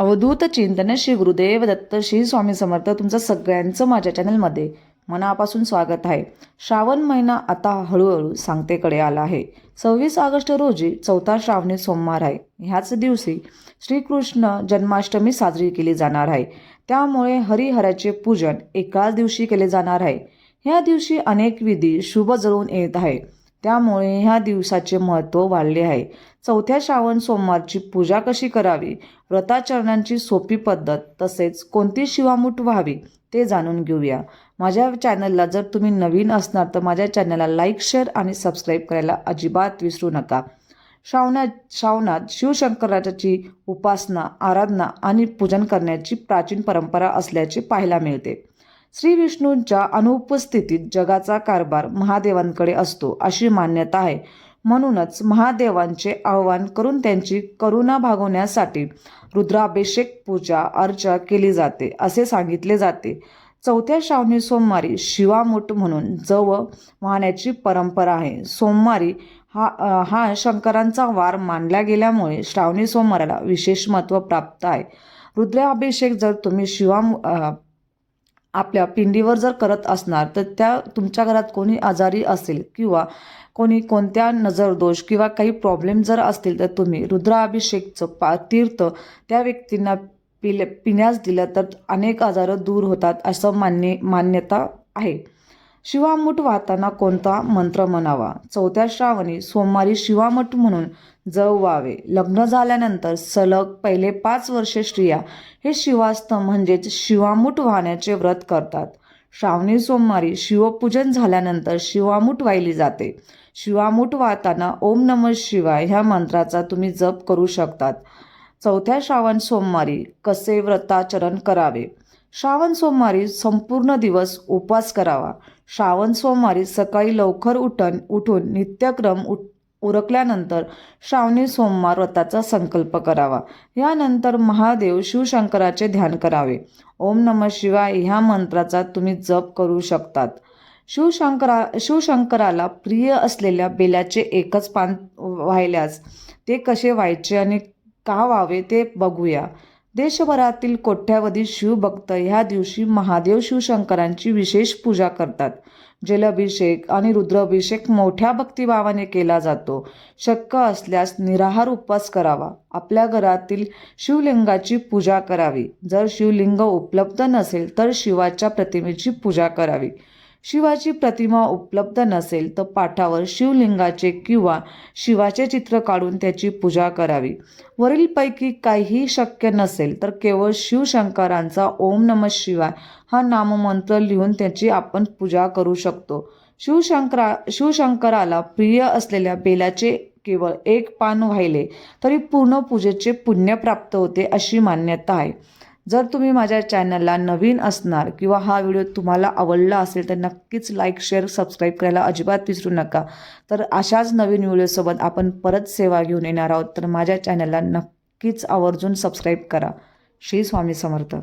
अवधूत चिंतन श्री गुरुदेव दत्त श्री स्वामी समर्थ तुमचं सगळ्यांचं माझ्या चॅनलमध्ये मनापासून स्वागत आहे. श्रावण महिना आता हळूहळू सांगतेकडे आला आहे. सव्वीस ऑगस्ट रोजी चौथा श्रावणी सोमवार आहे. ह्याच दिवशी श्रीकृष्ण जन्माष्टमी साजरी केली जाणार आहे. त्यामुळे हरिहराचे पूजन एकाच दिवशी केले जाणार आहे. ह्या दिवशी अनेक विधी शुभ जळून येत आहे. त्यामुळे ह्या दिवसाचे महत्त्व वाढले आहे. चौथ्या श्रावण सोमवारची पूजा कशी करावी? व्रताचरणांची सोपी पद्धत तसेच कोणती शिवामूठ व्हावी ते जाणून घेऊया. माझ्या चॅनलला जर तुम्ही नवीन असणार तर माझ्या चॅनलला लाईक शेअर आणि सबस्क्राईब करायला अजिबात विसरू नका. श्रावणात श्रावणात शिवशंकराची उपासना आराधना आणि पूजन करण्याची प्राचीन परंपरा असल्याचे पाहायला मिळते. श्री विष्णूंच्या अनुपस्थितीत जगाचा कारभार महादेवांकडे असतो अशी मान्यता आहे. म्हणूनच महादेवांचे आवाहन करून त्यांची करुणा भागवण्यासाठी रुद्राभिषेक पूजा अर्चा केली जाते असे सांगितले जाते. चौथ्या श्रावणी सोमवारी शिवामूठ म्हणून जव वाहण्याची परंपरा आहे. सोमवारी हा हा शंकरांचा वार मानला गेल्यामुळे श्रावणी सोमवाराला विशेष महत्त्व प्राप्त आहे. रुद्राभिषेक जर तुम्ही शिवाम आपल्या पिंडीवर जर करत असणार तर त्या तुमच्या घरात कोणी आजारी असेल किंवा कोणी कोणत्या नजरदोष किंवा काही प्रॉब्लेम जर असतील तर तुम्ही रुद्राभिषेकचं पा तीर्थ त्या व्यक्तींना पिले पिण्यास दिलं तर अनेक आजारं दूर होतात असं मान्य मान्यता आहे. शिवामूठ वाहताना कोणता मंत्र म्हणावा? चौथ्या श्रावणी सोमवारी शिवामठ म्हणून जव व्हावे. लग्न झाल्यानंतर सलग पहिले पाच वर्षे स्त्रिया हे शिवास्त म्हणजेच शिवामूठ वाहण्याचे व्रत करतात. श्रावणी सोमवारी शिवपूजन झाल्यानंतर शिवामूठ वाहिली जाते. शिवामूठ वाहताना ओम नम शिवाय ह्या मंत्राचा तुम्ही जप करू शकतात. चौथ्या श्रावण सोमवारी कसे व्रताचरण करावे? श्रावण सोमवारी संपूर्ण दिवस उपवास करावा. श्रावण सोमवारी सकाळी लवकर उठण उठून नित्यक्रम उठ उरकल्यानंतर श्रावणी सोमवार व्रताचा संकल्प करावा. यानंतर महादेव शिवशंकराचे ध्यान करावे. ओम नम शिवाय ह्या मंत्राचा तुम्ही जप करू शकतात. शिवशंकरा शिवशंकराला प्रिय असलेल्या बेलाचे एकच पान व्हायल्यास ते कसे व्हायचे आणि का व्हावे ते बघूया. देशभरातील कोट्यावधी शिवभक्त ह्या दिवशी महादेव शिवशंकरांची विशेष पूजा करतात. जलाभिषेक आणि रुद्राभिषेक मोठ्या भक्तिभावाने केला जातो. शक्य असल्यास निराहार उपवास करावा. आपल्या घरातील शिवलिंगाची पूजा करावी. जर शिवलिंग उपलब्ध नसेल तर शिवाच्या प्रतिमेची पूजा करावी. शिवाची प्रतिमा उपलब्ध नसेल तर पाठावर शिवलिंगाचे किंवा शिवाचे चित्र काढून त्याची पूजा करावी. वरीलपैकी काहीही शक्य नसेल तर केवळ शिवशंकरांचा ओम नम शिवाय हा नाममंत्र लिहून त्याची आपण पूजा करू शकतो. शिवशंकरा शिवशंकराला प्रिय असलेल्या बेलाचे केवळ एक पान वाहिले तरी पूर्ण पूजेचे पुण्य प्राप्त होते अशी मान्यता आहे. जर तुम्ही माझ्या चॅनलला नवीन असणार किंवा हा व्हिडिओ तुम्हाला आवडला असेल तर नक्कीच लाईक शेअर सबस्क्राईब करायला अजिबात विसरू नका. तर अशाच नवीन व्हिडिओसोबत आपण परत सेवा घेऊन येणार आहोत. तर माझ्या चॅनलला नक्कीच आवर्जून सबस्क्राईब करा. श्री स्वामी समर्थ.